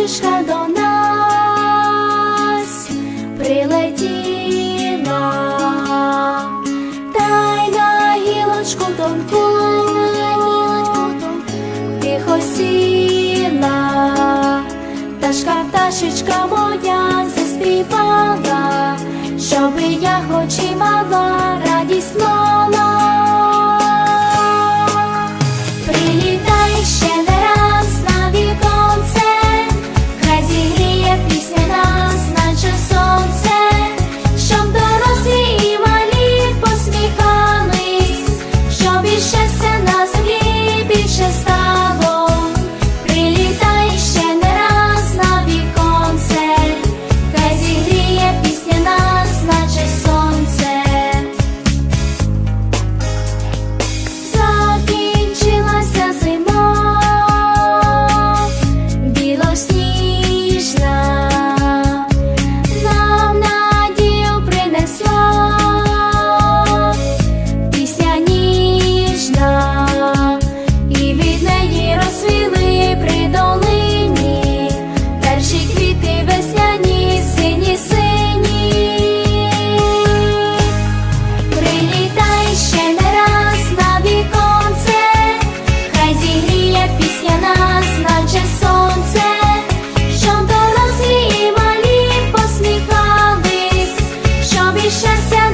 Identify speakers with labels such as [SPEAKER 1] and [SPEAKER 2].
[SPEAKER 1] пташечка до нас прилетіла, та й на гілочку тонку, тихо сіла, пташка, пташечка моя заспівала, щоби я хоч щастя.